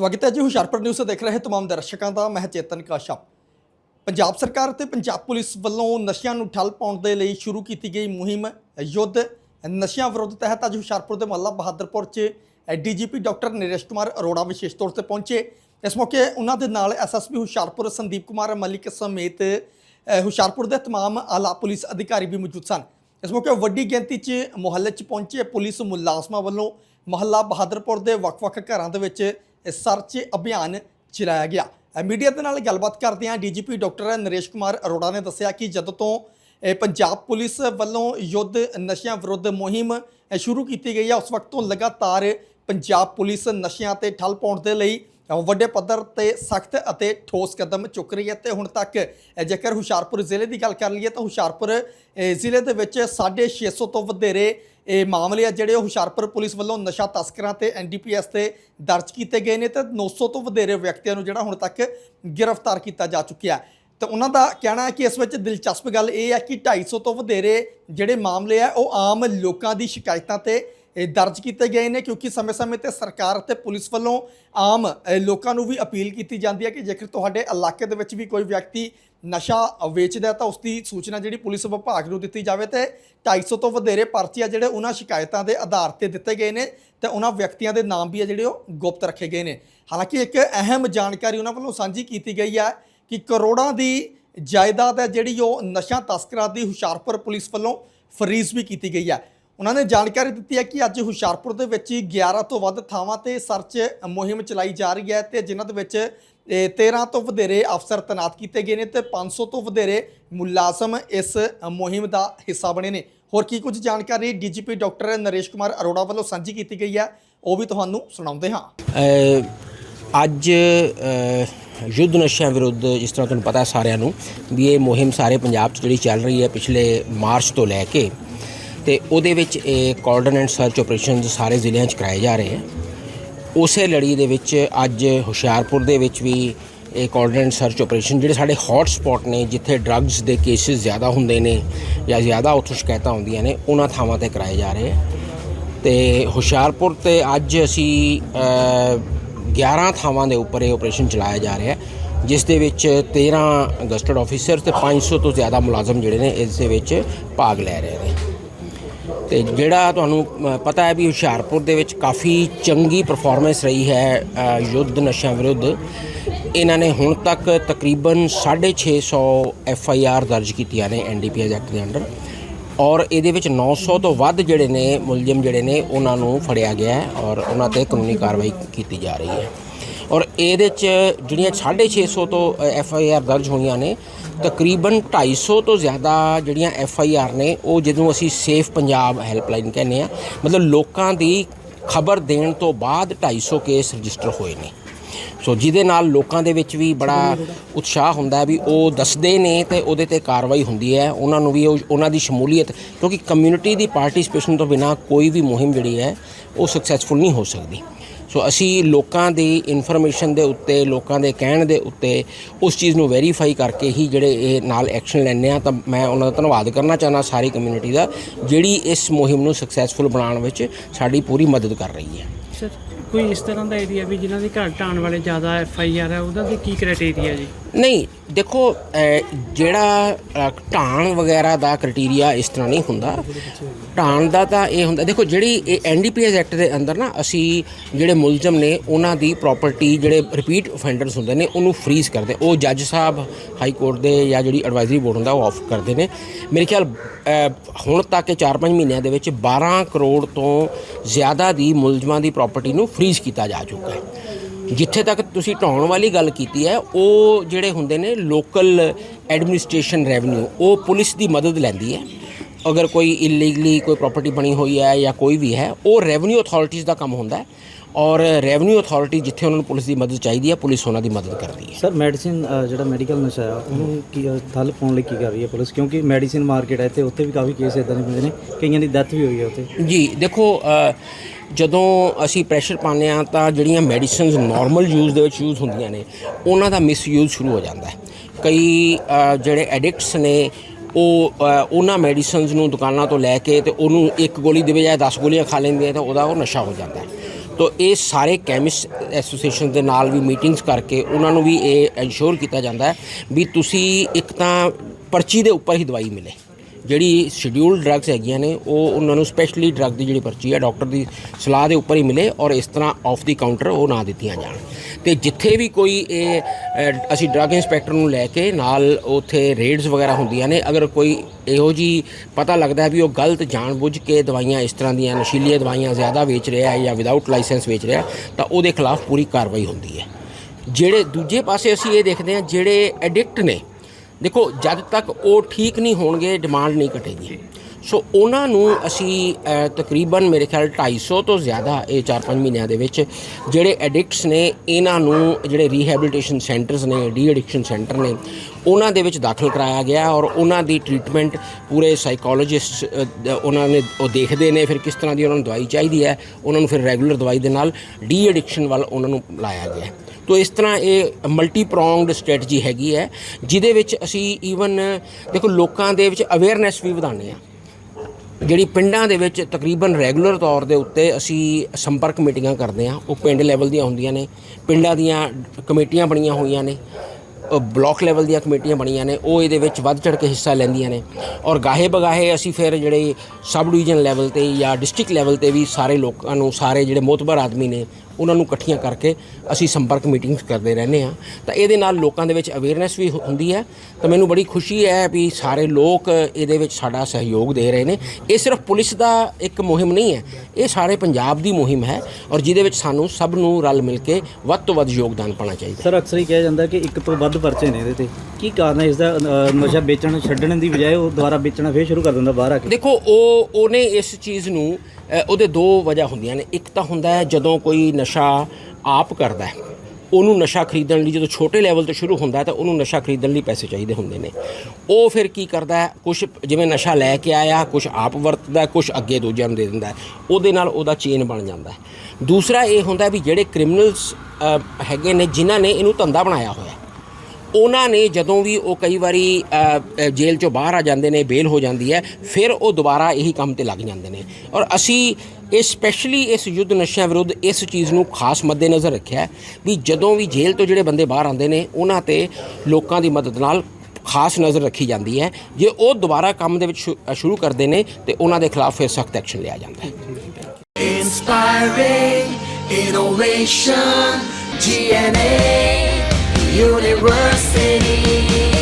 ਸਵਾਗਤ ਹੈ ਜੀ, ਹੁਸ਼ਿਆਰਪੁਰ ਨਿਊਜ਼ ਦੇਖ ਰਹੇ ਤਮਾਮ ਦਰਸ਼ਕਾਂ ਦਾ, ਮੈਂ ਚੇਤਨ ਕਾਸ਼ਾ। ਪੰਜਾਬ ਸਰਕਾਰ ਤੇ ਪੰਜਾਬ ਪੁਲਿਸ ਵੱਲੋਂ ਨਸ਼ਿਆਂ ਨੂੰ ਠੱਲ ਪਾਉਣ ਦੇ ਲਈ ਸ਼ੁਰੂ ਕੀਤੀ ਗਈ ਮੁਹਿੰਮ ਯੁੱਧ। ਨਸ਼ਿਆਂ ਵਿਰੁੱਧ ਤਹਿਤ ਅੱਜ ਹੁਸ਼ਿਆਰਪੁਰ ਦੇ ਮਹੱਲਾ ਬਹਾਦਰਪੁਰ 'ਚ ਡੀਜੀਪੀ ਡਾਕਟਰ ਨਰੇਸ਼ ਕੁਮਾਰ ਅਰੋੜਾ ਵਿਸ਼ੇਸ਼ ਤੌਰ ਤੇ ਪਹੁੰਚੇ। ਇਸ ਮੌਕੇ ਉਹਨਾਂ ਦੇ ਨਾਲ ਐਸਐਸਪੀ ਹੁਸ਼ਿਆਰਪੁਰ ਸੰਦੀਪ ਕੁਮਾਰ ਮਲਿਕ ਸਮੇਤ ਹੁਸ਼ਿਆਰਪੁਰ ਦੇ ਤਮਾਮ ਆਲਾ ਪੁਲਿਸ ਅਧਿਕਾਰੀ ਵੀ ਮੌਜੂਦ ਸਨ। ਇਸ ਮੌਕੇ ਵੱਡੀ ਗਿਣਤੀ 'ਚ ਮੁਹੱਲੇ 'ਚ ਪਹੁੰਚੇ ਪੁਲਿਸ ਮੁਲਾਜ਼ਮਾਂ ਵੱਲੋਂ ਮਹੱਲਾ ਬਹਾਦਰਪੁਰ ਦੇ ਵੱਖ-ਵੱਖ ਘਰਾਂ ਦੇ ਵਿੱਚ ਸਰਚ ਅਭਿਆਨ ਚਲਾਇਆ ਗਿਆ। ਮੀਡੀਆ ਦੇ ਨਾਲ ਗੱਲਬਾਤ ਕਰਦਿਆਂ ਡੀਜੀਪੀ ਡਾਕਟਰ ਨਰੇਸ਼ ਕੁਮਾਰ ਅਰੋੜਾ ਨੇ ਦੱਸਿਆ ਕਿ ਜਦੋਂ ਤੋਂ ਪੰਜਾਬ ਪੁਲਿਸ ਵੱਲੋਂ ਯੁੱਧ ਨਸ਼ਿਆਂ ਵਿਰੁੱਧ ਮੁਹਿੰਮ ਸ਼ੁਰੂ ਕੀਤੀ ਗਈ ਹੈ ਉਸ ਵਕਤ ਤੋਂ ਲਗਾਤਾਰ ਪੰਜਾਬ ਪੁਲਿਸ ਨਸ਼ਿਆਂ ਤੇ ਠੱਲ ਪਾਉਣ ਦੇ ਲਈ ਵੱਡੇ ਪੱਧਰ ਤੇ ਸਖਤ ਅਤੇ ਠੋਸ ਕਦਮ ਚੁੱਕ ਰਹੀ ਹੈ ਤੇ ਹੁਣ ਤੱਕ ਜੇਕਰ ਹੁਸ਼ਿਆਰਪੁਰ ਜ਼ਿਲ੍ਹੇ ਦੀ ਗੱਲ ਕਰ ਲਈਏ ਤਾਂ ਹੁਸ਼ਿਆਰਪੁਰ ਜ਼ਿਲ੍ਹੇ ਦੇ ਵਿੱਚ 650 ਤੋਂ ਵਧੇਰੇ ਇਹ ਮਾਮਲੇ ਆ ਜਿਹੜੇ ਉਹ ਹੁਸ਼ਿਆਰਪੁਰ ਪੁਲਿਸ ਵੱਲੋਂ ਨਸ਼ਾ ਤਸਕਰਾਂ ਤੇ ਐਨਡੀਪੀਐਸ ਤੇ ਦਰਜ ਕੀਤੇ ਗਏ ਨੇ ਤੇ 900 ਤੋਂ ਵਧੇਰੇ ਵਿਅਕਤੀਆਂ ਨੂੰ ਜਿਹੜਾ ਹੁਣ ਤੱਕ ਗ੍ਰਿਫਤਾਰ ਕੀਤਾ ਜਾ ਚੁੱਕਿਆ ਹੈ। ਤੇ ਉਹਨਾਂ ਦਾ ਕਹਿਣਾ ਹੈ ਕਿ ਇਸ ਵਿੱਚ ਦਿਲਚਸਪ ਗੱਲ ਇਹ ਹੈ ਕਿ 250 ਤੋਂ ਵਧੇਰੇ ਜਿਹੜੇ ਮਾਮਲੇ ਆ ਉਹ ਆਮ ਲੋਕਾਂ ਦੀ ਸ਼ਿਕਾਇਤਾਂ ਤੇ ਇਹ ਦਰਜ ਕੀਤੇ ਗਏ ਨੇ ਕਿਉਂਕਿ ਸਮੇਂ-ਸਮੇਂ ਤੇ ਸਰਕਾਰ ਅਤੇ ਪੁਲਿਸ ਵੱਲੋਂ ਆਮ ਲੋਕਾਂ ਨੂੰ ਵੀ ਅਪੀਲ ਕੀਤੀ ਜਾਂਦੀ ਹੈ ਕਿ ਜੇਕਰ ਤੁਹਾਡੇ ਇਲਾਕੇ ਦੇ ਵਿੱਚ ਵੀ ਕੋਈ ਵਿਅਕਤੀ ਨਸ਼ਾ ਵੇਚਦਾ ਤਾਂ ਉਸ ਦੀ ਸੂਚਨਾ ਜਿਹੜੀ ਪੁਲਿਸ ਵਿਭਾਗ ਨੂੰ ਦਿੱਤੀ ਜਾਵੇ ਤੇ 250 ਤੋਂ ਵਧੇਰੇ ਪਰਚੇ ਆ ਜਿਹੜੇ ਉਹਨਾਂ ਸ਼ਿਕਾਇਤਾਂ ਦੇ ਆਧਾਰ ਤੇ ਦਿੱਤੇ ਗਏ ਨੇ ਤੇ ਉਹਨਾਂ ਵਿਅਕਤੀਆਂ ਦੇ ਨਾਮ ਵੀ ਆ ਜਿਹੜੇ ਉਹ ਗੁਪਤ ਰੱਖੇ ਗਏ ਨੇ। ਹਾਲਾਂਕਿ ਇੱਕ ਅਹਿਮ ਜਾਣਕਾਰੀ ਉਹਨਾਂ ਵੱਲੋਂ ਸਾਂਝੀ ਕੀਤੀ ਗਈ ਹੈ ਕਿ ਕਰੋੜਾਂ ਦੀ ਜਾਇਦਾਦ ਹੈ ਜਿਹੜੀ ਉਹ ਨਸ਼ਾ ਤਸਕਰਾਂ ਦੀ ਹੁਸ਼ਿਆਰਪੁਰ ਪੁਲਿਸ ਵੱਲੋਂ ਫਰੀਜ਼ ਵੀ ਕੀਤੀ ਗਈ ਹੈ ਉਹਨਾਂ ਨੇ ਜਾਣਕਾਰੀ ਦਿੱਤੀ ਹੈ ਕਿ ਅੱਜ ਹੁਸ਼ਿਆਰਪੁਰ ਦੇ ਵਿੱਚ ਹੀ 11 ਤੋਂ ਵੱਧ ਥਾਵਾਂ ਤੇ ਸਰਚ ਮੁਹਿੰਮ ਚਲਾਈ ਜਾ ਰਹੀ ਹੈ ਤੇ ਜਿਨ੍ਹਾਂ ਦੇ ਵਿੱਚ ਇਹ 13 ਤੋਂ ਵਧੇਰੇ ਅਫਸਰ ਤੈਨਾਤ ਕੀਤੇ ਗਏ ਨੇ ਤੇ 500 ਤੋਂ ਵਧੇਰੇ ਮੁਲਾਜ਼ਮ ਇਸ ਮੁਹਿੰਮ ਦਾ ਹਿੱਸਾ ਬਣੇ ਨੇ। ਹੋਰ ਕੀ ਕੁਝ ਜਾਣਕਾਰੀ ਡੀਜੀਪੀ ਡਾਕਟਰ ਨਰੇਸ਼ ਕੁਮਾਰ ਅਰੋੜਾ ਵੱਲੋਂ ਸਾਂਝੀ ਕੀਤੀ ਗਈ ਹੈ, ਉਹ ਵੀ ਤੁਹਾਨੂੰ ਸੁਣਾਉਂਦੇ ਹਾਂ। ਅੱਜ ਯੁੱਧ ਨਸ਼ਿਆਂ ਵਿਰੁੱਧ ਜਿਸ ਤਰ੍ਹਾਂ ਤੁਹਾਨੂੰ ਪਤਾ ਸਾਰਿਆਂ ਨੂੰ ਵੀ ਇਹ ਮੁਹਿੰਮ ਸਾਰੇ ਪੰਜਾਬ 'ਚ ਜਿਹੜੀ ਚੱਲ ਰਹੀ ਹੈ ਪਿਛਲੇ ਮਾਰਚ ਤੋਂ ਲੈ ਕੇ ਤੇ ਉਹਦੇ ਵਿੱਚ ਇਹ ਕਾਰਡਨ ਸਰਚ ਆਪਰੇਸ਼ਨਸ ਸਾਰੇ ਜ਼ਿਲ੍ਹਿਆਂ 'ਚ ਕਰਾਏ ਜਾ ਰਹੇ ਹੈ ਉਸੇ ਲੜੀ ਦੇ ਵਿੱਚ ਅੱਜ ਹੁਸ਼ਿਆਰਪੁਰ ਦੇ ਵਿੱਚ ਵੀ ਇਹ ਕਾਰਡਨ ਸਰਚ ਆਪਰੇਸ਼ਨ ਜਿਹੜੇ ਸਾਡੇ ਹੌਟ ਸਪੌਟ ਨੇ ਜਿੱਥੇ ਡਰੱਗਸ ਦੇ ਕੇਸਿਸ ਜ਼ਿਆਦਾ ਹੁੰਦੇ ਨੇ ਜਾਂ ਜ਼ਿਆਦਾ ਉੱਥੋਂ ਸ਼ਿਕਾਇਤਾਂ ਹੁੰਦੀਆਂ ਨੇ ਉਹਨਾਂ ਥਾਵਾਂ ਤੇ ਕਰਾਏ ਜਾ ਰਹੇ ਹੈ ਤੇ ਹੁਸ਼ਿਆਰਪੁਰ ਤੇ ਅੱਜ ਅਸੀਂ ਅ, 11 ਥਾਵਾਂ ਦੇ ਉੱਪਰ ਇਹ ਆਪਰੇਸ਼ਨ ਚਲਾਇਆ ਜਾ ਰਿਹਾ ਹੈ ਜਿਸ ਦੇ ਵਿੱਚ 13 ਗਸਟਡ ਆਫੀਸਰ ਤੇ 500 ਤੋਂ ਜ਼ਿਆਦਾ ਮੁਲਾਜ਼ਮ ਜਿਹੜੇ ਨੇ ਇਸ ਦੇ ਵਿੱਚ ਭਾਗ ਲੈ ਰਹੇ ਨੇ। ਤੇ ਜਿਹੜਾ ਤੁਹਾਨੂੰ ਪਤਾ ਹੈ ਵੀ ਹੁਸ਼ਿਆਰਪੁਰ ਦੇ ਵਿੱਚ ਕਾਫੀ ਚੰਗੀ ਪਰਫਾਰਮੈਂਸ ਰਹੀ ਹੈ ਯੁੱਧ ਨਸ਼ਿਆਂ ਵਿਰੁੱਧ। ਇਹਨਾਂ ਨੇ ਹੁਣ ਤੱਕ ਤਕਰੀਬਨ 650 ਐਫ ਆਈ ਆਰ ਦਰਜ ਕੀਤੀਆਂ ਨੇ N D P S act ਦੇ ਅੰਡਰ। ਔਰ ਇਹਦੇ ਵਿੱਚ 900 ਤੋਂ ਵੱਧ ਜਿਹੜੇ ਨੇ ਮੁਲਜ਼ਮ ਜਿਹੜੇ ਨੇ, ਉਹਨਾਂ ਨੂੰ ਫੜਿਆ ਗਿਆ ਹੈ ਔਰ ਉਹਨਾਂ ਤੇ ਕਾਨੂੰਨੀ ਕਾਰਵਾਈ ਕੀਤੀ ਜਾ ਰਹੀ ਹੈ। ਔਰ ਇਹਦੇ ਚ ਜਿਹੜੀਆਂ 650 ਤੋਂ ਐਫ ਆਈ ਆਰ ਦਰਜ ਹੋਈਆਂ ਨੇ, ਤਕਰੀਬਨ 250 ਤੋਂ ਜ਼ਿਆਦਾ ਜਿਹੜੀਆਂ ਐਫ ਆਈ ਆਰ ਨੇ, ਉਹ ਜਦੋਂ ਅਸੀਂ ਸੇਫ ਪੰਜਾਬ ਹੈਲਪਲਾਈਨ ਕਹਿੰਦੇ ਆ, ਮਤਲਬ ਲੋਕਾਂ ਦੀ ਖਬਰ ਦੇਣ ਤੋਂ ਬਾਅਦ 250 ਕੇਸ ਰਜਿਸਟਰ ਹੋਏ ਨੇ। ਸੋ ਜਿਹਦੇ ਨਾਲ ਲੋਕਾਂ ਦੇ ਵਿੱਚ ਵੀ ਬੜਾ ਉਤਸ਼ਾਹ ਹੁੰਦਾ ਵੀ ਉਹ ਦੱਸਦੇ ਨੇ ਤੇ ਉਹਦੇ ਤੇ ਕਾਰਵਾਈ ਹੁੰਦੀ ਹੈ। ਉਹਨਾਂ ਨੂੰ ਵੀ ਉਹਨਾਂ ਦੀ ਸ਼ਮੂਲੀਅਤ, ਕਿਉਂਕਿ ਕਮਿਊਨਿਟੀ ਦੀ ਪਾਰਟਿਸਿਪੇਸ਼ਨ ਤੋਂ ਬਿਨਾ ਕੋਈ ਵੀ ਮੁਹਿੰਮ ਜਿਹੜੀ ਹੈ, ਉਹ ਸਕਸੈਸਫੁਲ ਨਹੀਂ ਹੋ ਸਕਦੀ। ਸੋ ਅਸੀਂ ਲੋਕਾਂ ਦੀ ਇਨਫੋਰਮੇਸ਼ਨ ਦੇ ਉੱਤੇ, ਲੋਕਾਂ ਦੇ ਕਹਿਣ ਦੇ ਉੱਤੇ ਉਸ ਚੀਜ਼ ਨੂੰ ਵੈਰੀਫਾਈ ਕਰਕੇ ਹੀ ਜਿਹੜੇ ਇਹ ਨਾਲ ਐਕਸ਼ਨ ਲੈਂਦੇ ਆ ਤਾਂ ਮੈਂ ਉਹਨਾਂ ਦਾ ਧੰਨਵਾਦ ਕਰਨਾ ਚਾਹੁੰਦਾ ਸਾਰੀ ਕਮਿਊਨਿਟੀ ਦਾ, ਜਿਹੜੀ ਇਸ ਮੁਹਿੰਮ ਨੂੰ ਸਕਸੈਸਫੁਲ ਬਣਾਉਣ ਵਿੱਚ ਸਾਡੀ ਪੂਰੀ ਮਦਦ ਕਰ ਰਹੀ ਹੈ। ਸਰ, ਕੋਈ ਇਸ ਤਰ੍ਹਾਂ ਦਾ ਏਰੀਆ ਵੀ ਜਿਨ੍ਹਾਂ ਦੇ ਘਰ ਢਾਣ ਵਾਲੇ ਜ਼ਿਆਦਾ ਐਫ ਆਈ ਆਰ ਹੈ, ਉਹਦਾ ਦੀ ਕੀ ਕ੍ਰਾਈਟੇਰੀਆ ਜੀ? ਨਹੀਂ, ਦੇਖੋ ਜਿਹੜਾ ਢਾਣ ਵਗੈਰਾ ਦਾ ਕ੍ਰਾਈਟੇਰੀਆ ਇਸ ਤਰ੍ਹਾਂ ਨਹੀਂ ਹੁੰਦਾ। ਢਾਣ ਦਾ ਤਾਂ ਇਹ ਹੁੰਦਾ, ਦੇਖੋ, ਜਿਹੜੀ ਇਹ ਐਨਡੀਪੀਐਸ ਐਕਟ ਦੇ ਅੰਦਰ ਨਾ, ਅਸੀਂ ਜਿਹੜੇ ਮੁਲਜ਼ਮ ਨੇ, ਉਹਨਾਂ ਦੀ ਪ੍ਰਾਪਰਟੀ ਜਿਹੜੇ ਰਿਪੀਟ ਅਫੈਂਡਰਸ ਹੁੰਦੇ ਨੇ, ਉਹਨੂੰ ਫਰੀਜ਼ ਕਰਦੇ। ਉਹ ਜੱਜ ਸਾਹਿਬ ਹਾਈ ਕੋਰਟ ਦੇ ਜਾਂ ਜਿਹੜੀ ਐਡਵਾਈਜ਼ਰੀ ਬੋਰਡ ਹੁੰਦਾ, ਉਹ ਆਫ ਕਰਦੇ ਨੇ। ਮੇਰੇ ਖਿਆਲ ਹੁਣ ਤੱਕ ਇਹ 4-5 ਮਹੀਨਿਆਂ ਦੇ ਵਿੱਚ 12 ਕਰੋੜ ਤੋਂ ਜ਼ਿਆਦਾ ਦੀ ਮੁਲਜ਼ਮਾਂ ਦੀ ਪ੍ਰਾਪਰਟੀ ਨੂੰ ਫਰੀਜ਼ ਕੀਤਾ ਜਾ ਚੁੱਕਾ ਹੈ। ਜਿੱਥੇ ਤੱਕ ਤੁਸੀਂ ਢਾਉਣ ਵਾਲੀ ਗੱਲ ਕੀਤੀ ਹੈ ਉਹ ਜਿਹੜੇ ਹੁੰਦੇ ਨੇ ਲੋਕਲ ਐਡਮਿਨਿਸਟ੍ਰੇਸ਼ਨ ਰੈਵਨਿਊ ਉਹ ਪੁਲਿਸ ਦੀ ਮਦਦ ਲੈਂਦੀ ਹੈ। ਅਗਰ ਕੋਈ ਇਲੀਗਲੀ ਕੋਈ ਪ੍ਰਾਪਰਟੀ ਬਣੀ ਹੋਈ ਹੈ ਜਾਂ ਕੋਈ ਵੀ ਹੈ ਉਹ ਰੈਵਨਿਊ ਅਥਾਰਟੀਜ਼ ਦਾ ਕੰਮ ਹੁੰਦਾ ਹੈ। ਔਰ ਰੈਵਨਿਊ ਅਥਾਰਟੀ ਜਿੱਥੇ ਉਹਨਾਂ ਨੂੰ ਪੁਲਿਸ ਦੀ ਮਦਦ ਚਾਹੀਦੀ ਹੈ ਪੁਲਿਸ ਉਹਨਾਂ ਦੀ ਮਦਦ ਕਰਦੀ ਹੈ। ਸਰ ਮੈਡੀਸਿਨ ਜਿਹੜਾ ਮੈਡੀਕਲ ਨਸ਼ਾ ਆ ਉਹਨੂੰ ਕੀ ਠੱਲ ਪਾਉਣ ਲਈ ਕੀ ਕਰ ਰਹੀ ਹੈ ਪੁਲਿਸ? ਕਿਉਂਕਿ ਮੈਡੀਸਿਨ ਮਾਰਕੀਟ ਹੈ ਤੇ ਉੱਥੇ ਵੀ ਕਾਫੀ ਕੇਸ ਇਦਾਂ ਦੇ ਹੁੰਦੇ ਨੇ ਕਈਆਂ ਦੀ ਡੈਥ ਵੀ ਹੋਈ ਹੈ ਉੱਥੇ। ਜੀ ਦੇਖੋ ਜਦੋਂ ਅਸੀਂ ਪ੍ਰੈਸ਼ਰ ਪਾਉਂਦੇ ਆ ਤਾਂ ਜਿਹੜੀਆਂ ਮੈਡੀਸਿਨਸ ਨਾਰਮਲ ਯੂਜ਼ ਦੇ ਵਿੱਚ ਯੂਜ਼ ਹੁੰਦੀਆਂ ਨੇ, ਉਹਨਾਂ ਦਾ ਮਿਸਯੂਜ਼ ਸ਼ੁਰੂ ਹੋ ਜਾਂਦਾ ਹੈ। ਕਈ ਜਿਹੜੇ ਐਡਿਕਟਸ ਨੇ, ਉਹ ਉਹਨਾਂ ਮੈਡੀਸਿਨਸ ਨੂੰ ਦੁਕਾਨਾਂ ਤੋਂ ਲੈ ਕੇ ਤੇ ਉਹਨੂੰ ਇੱਕ ਗੋਲੀ ਦੇ ਬਜਾਏ 10 ਗੋਲੀਆਂ ਖਾ ਲੈਂਦੇ ਆ ਤਾਂ ਉਹਦਾ ਉਹ ਨਸ਼ਾ ਹੋ ਜਾਂਦਾ ਹੈ। ਤੋਂ ਇਹ ਸਾਰੇ ਕੈਮਿਸਟ ਐਸੋਸੀਏਸ਼ਨ ਦੇ ਨਾਲ ਵੀ ਮੀਟਿੰਗਸ ਕਰਕੇ ਉਹਨਾਂ ਨੂੰ ਵੀ ਇਹ ਐਨਸ਼ੋਰ ਕੀਤਾ ਜਾਂਦਾ ਹੈ ਵੀ ਤੁਸੀਂ ਇੱਕ ਤਾਂ ਪਰਚੀ ਦੇ ਉੱਪਰ ਹੀ ਦਵਾਈ ਮਿਲੇ। ਜਿਹੜੀ ਸ਼ਡਿਊਲਡ ਡਰੱਗਸ ਹੈਗੀਆਂ ਨੇ, ਉਹ ਉਹਨਾਂ ਨੂੰ ਸਪੈਸ਼ਲੀ ਡਰੱਗ ਦੀ ਜਿਹੜੀ ਪਰਚੀ ਹੈ ਡਾਕਟਰ ਦੀ ਸਲਾਹ ਦੇ ਉੱਪਰ ਹੀ ਮਿਲੇ ਔਰ ਇਸ ਤਰ੍ਹਾਂ ਆਫ ਦੀ ਕਾਊਂਟਰ ਉਹ ਨਾ ਦਿੱਤੀਆਂ ਜਾਣ। ਤੇ ਜਿੱਥੇ ਵੀ ਕੋਈ ਇਹ ਅਸੀਂ ਡਰੱਗ ਇੰਸਪੈਕਟਰ ਨੂੰ ਲੈ ਕੇ ਨਾਲ ਉੱਥੇ ਰੇਡਸ ਵਗੈਰਾ ਹੁੰਦੀਆਂ ਨੇ, ਅਗਰ ਕੋਈ ਇਹੋ ਜੀ ਪਤਾ ਲੱਗਦਾ ਹੈ ਵੀ ਉਹ ਗਲਤ ਜਾਣਬੁੱਝ ਕੇ ਦਵਾਈਆਂ ਇਸ ਤਰ੍ਹਾਂ ਦੀਆਂ ਨਸ਼ੀਲੀਆਂ ਦਵਾਈਆਂ ਜ਼ਿਆਦਾ ਵੇਚ ਰਿਹਾ ਹੈ ਜਾਂ ਵਿਦਆਊਟ ਲਾਇਸੈਂਸ ਵੇਚ ਰਿਹਾ, ਤਾਂ ਉਹਦੇ ਖਿਲਾਫ ਪੂਰੀ ਕਾਰਵਾਈ ਹੁੰਦੀ ਹੈ। ਜਿਹੜੇ ਦੂਜੇ ਪਾਸੇ ਅਸੀਂ ਇਹ ਦੇਖਦੇ ਹਾਂ, ਜਿਹੜੇ ਐਡਿਕਟ ਨੇ ਦੇਖੋ ਜਦ ਤੱਕ ਉਹ ਠੀਕ ਨਹੀਂ ਹੋਣਗੇ ਡਿਮਾਂਡ ਨਹੀਂ ਘਟੇਗੀ। ਸੋ ਉਹਨਾਂ ਨੂੰ ਅਸੀਂ ਤਕਰੀਬਨ ਮੇਰੇ ਖਿਆਲ 250 ਤੋਂ ਜ਼ਿਆਦਾ ਇਹ 4-5 ਮਹੀਨਿਆਂ ਦੇ ਵਿੱਚ ਜਿਹੜੇ ਐਡਿਕਟਸ ਨੇ, ਇਹਨਾਂ ਨੂੰ ਜਿਹੜੇ ਰੀਹੈਬਿਲਿਟੇਸ਼ਨ ਸੈਂਟਰਸ ਨੇ ਡੀ ਐਡਿਕਸ਼ਨ ਸੈਂਟਰ ਨੇ, ਉਹਨਾਂ ਦੇ ਵਿੱਚ ਦਾਖਲ ਕਰਾਇਆ ਗਿਆ ਔਰ ਉਹਨਾਂ ਦੀ ਟ੍ਰੀਟਮੈਂਟ ਪੂਰੇ ਸਾਈਕੋਲੋਜਿਸਟ ਉਹਨਾਂ ਨੇ ਉਹ ਦੇਖਦੇ ਨੇ ਫਿਰ ਕਿਸ ਤਰ੍ਹਾਂ ਦੀ ਉਹਨਾਂ ਨੂੰ ਦਵਾਈ ਚਾਹੀਦੀ ਹੈ, ਉਹਨਾਂ ਨੂੰ ਫਿਰ ਰੈਗੂਲਰ ਦਵਾਈ ਦੇ ਨਾਲ ਡੀ ਐਡਿਕਸ਼ਨ ਵੱਲ ਉਹਨਾਂ ਨੂੰ ਲਾਇਆ ਗਿਆ ਤੋ ਇਸ ਤਰ੍ਹਾਂ ਇਹ ਮਲਟੀ ਪ੍ਰੋਂਗਡ ਸਟ੍ਰੈਟਜੀ ਹੈਗੀ ਹੈ, ਜਿਹਦੇ ਵਿੱਚ ਅਸੀਂ ਈਵਨ ਦੇਖੋ ਲੋਕਾਂ ਦੇ ਵਿੱਚ ਅਵੇਅਰਨੈਸ ਵੀ ਵਧਾਉਂਦੇ ਆ ਜਿਹੜੀ ਪਿੰਡਾਂ ਦੇ ਵਿੱਚ ਤਕਰੀਬਨ ਰੈਗੂਲਰ ਤੌਰ ਦੇ ਉੱਤੇ ਅਸੀਂ ਸੰਪਰਕ ਮੀਟਿੰਗਾਂ ਕਰਦੇ ਹਾਂ, ਉਹ ਪਿੰਡ ਲੈਵਲ ਦੀਆਂ ਹੁੰਦੀਆਂ ਨੇ, ਪਿੰਡਾਂ ਦੀਆਂ ਕਮੇਟੀਆਂ ਬਣੀਆਂ ਹੋਈਆਂ ਨੇ ਉਹ ਬਲਾਕ ਲੈਵਲ ਦੀਆਂ ਕਮੇਟੀਆਂ ਬਣੀਆਂ ਨੇ, ਉਹ ਇਹਦੇ ਵਿੱਚ ਵੱਧ ਚੜ ਕੇ ਹਿੱਸਾ ਲੈਂਦੀਆਂ ਨੇ ਔਰ ਗਾਹੇ ਬਗਾਹੇ ਅਸੀਂ ਫਿਰ ਜਿਹੜੇ ਸਬ ਡਿਵੀਜ਼ਨ ਲੈਵਲ ਤੇ ਜਾਂ ਡਿਸਟ੍ਰਿਕਟ ਲੈਵਲ ਤੇ ਵੀ ਸਾਰੇ ਲੋਕਾਂ ਨੂੰ, ਸਾਰੇ ਜਿਹੜੇ ਮੋਤਬਰ ਆਦਮੀ ਨੇ ਉਹਨਾਂ ਨੂੰ ਇਕੱਠੀਆਂ ਕਰਕੇ ਅਸੀਂ ਸੰਪਰਕ ਮੀਟਿੰਗਸ ਕਰਦੇ ਰਹਿੰਦੇ ਆ ਤਾਂ ਇਹਦੇ ਨਾਲ ਲੋਕਾਂ ਦੇ ਵਿੱਚ ਅਵੇਅਰਨੈਸ ਵੀ ਹੁੰਦੀ ਹੈ। ਤਾਂ ਮੈਨੂੰ ਬੜੀ ਖੁਸ਼ੀ ਹੈ ਵੀ ਸਾਰੇ ਲੋਕ ਇਹਦੇ ਵਿੱਚ ਸਾਡਾ ਸਹਿਯੋਗ ਦੇ ਰਹੇ ਨੇ। ਇਹ ਸਿਰਫ ਪੁਲਿਸ ਦਾ ਇੱਕ ਮੁਹਿੰਮ ਨਹੀਂ ਹੈ। ਇਹ ਸਾਰੇ ਪੰਜਾਬ ਦੀ ਮੁਹਿੰਮ ਹੈ ਔਰ ਜਿਹਦੇ ਵਿੱਚ ਸਾਨੂੰ ਸਭ ਨੂੰ ਰਲ ਮਿਲ ਕੇ ਵੱਧ ਤੋਂ ਵੱਧ ਯੋਗਦਾਨ ਪਾਉਣਾ ਚਾਹੀਦਾ ਸਰ ਅਕਸਰ ਹੀ ਕਿਹਾ ਜਾਂਦਾ ਕਿ ਇੱਕ ਤੋਂ ਵੱਧ ਪਰਚੇ ਨੇ ਇਹਦੇ ਤੇ। ਕੀ ਕਾਰਨ ਹੈ ਇਸ ਦਾ ਨਸ਼ਾ ਵੇਚਣ ਛੱਡਣ ਦੀ ਬਜਾਏ ਉਹ ਦੁਬਾਰਾ ਵੇਚਣਾ ਫੇਰ ਸ਼ੁਰੂ ਕਰ ਦਿੰਦਾ ਬਾਹਰ ਆ ਕੇ? ਦੇਖੋ ਉਹ ਉਹਨੇ ਇਸ ਚੀਜ਼ ਨੂੰ ਉਹਦੇ ਦੋ ਵਜ੍ਹਾ ਹੁੰਦੀਆਂ ਨੇ। ਇੱਕ ਤਾਂ ਹੁੰਦਾ ਹੈ ਜਦੋਂ ਕੋਈ ਨਸ਼ਾ ਆਪ ਕਰਦਾ ਹੈ। ਉਹਨੂੰ ਨਸ਼ਾ ਖਰੀਦਣ ਲਈ ਜਦੋਂ ਛੋਟੇ ਲੈਵਲ ਤੋਂ ਸ਼ੁਰੂ ਹੁੰਦਾ ਤਾਂ ਉਹਨੂੰ ਨਸ਼ਾ ਖਰੀਦਣ ਲਈ ਪੈਸੇ ਚਾਹੀਦੇ ਹੁੰਦੇ ਨੇ। ਉਹ ਫਿਰ ਕੀ ਕਰਦਾ ਹੈ? ਕੁਝ ਜਿਵੇਂ ਨਸ਼ਾ ਲੈ ਕੇ ਆਇਆ ਕੁਝ ਆਪ ਵਰਤਦਾ ਕੁਝ ਅੱਗੇ ਦੂਜਿਆਂ ਨੂੰ ਦੇ ਦਿੰਦਾ ਉਹਦੇ ਨਾਲ ਉਹਦਾ ਚੇਨ ਬਣ ਜਾਂਦਾ ਦੂਸਰਾ ਇਹ ਹੁੰਦਾ ਵੀ ਜਿਹੜੇ ਕ੍ਰਿਮੀਨਲਸ ਹੈਗੇ ਨੇ, ਜਿਨ੍ਹਾਂ ਨੇ ਇਹਨੂੰ ਧੰਦਾ ਬਣਾਇਆ ਹੋਇਆ ਉਹਨਾਂ ਨੇ ਜਦੋਂ ਵੀ ਉਹ ਕਈ ਵਾਰੀ ਜੇਲ੍ਹ ਚੋਂ ਬਾਹਰ ਆ ਜਾਂਦੇ ਨੇ, ਬੇਲ ਹੋ ਜਾਂਦੀ ਹੈ, ਫਿਰ ਉਹ ਦੁਬਾਰਾ ਇਹੀ ਕੰਮ ਤੇ ਲੱਗ ਜਾਂਦੇ ਨੇ। ਔਰ ਅਸੀਂ ਇਹ ਸਪੈਸ਼ਲੀ ਇਸ ਯੁੱਧ ਨਸ਼ਿਆਂ ਵਿਰੁੱਧ ਇਸ ਚੀਜ਼ ਨੂੰ ਖਾਸ ਮੱਦੇਨਜ਼ਰ ਰੱਖਿਆ ਵੀ ਜਦੋਂ ਵੀ ਜੇਲ੍ਹ ਤੋਂ ਜਿਹੜੇ ਬੰਦੇ ਬਾਹਰ ਆਉਂਦੇ ਨੇ ਉਹਨਾਂ ਤੇ ਲੋਕਾਂ ਦੀ ਮਦਦ ਨਾਲ ਖਾਸ ਨਜ਼ਰ ਰੱਖੀ ਜਾਂਦੀ ਹੈ ਜੇ ਉਹ ਦੁਬਾਰਾ ਕੰਮ ਦੇ ਵਿੱਚ ਸ਼ੁ- ਸ਼ੁਰੂ ਕਰਦੇ ਨੇ ਤੇ ਉਹਨਾਂ ਦੇ ਖਿਲਾਫ ਫਿਰ ਸਖਤ ਐਕਸ਼ਨ ਲਿਆ ਜਾਂਦਾ ਹੈ Inspiring innovation, GNA University.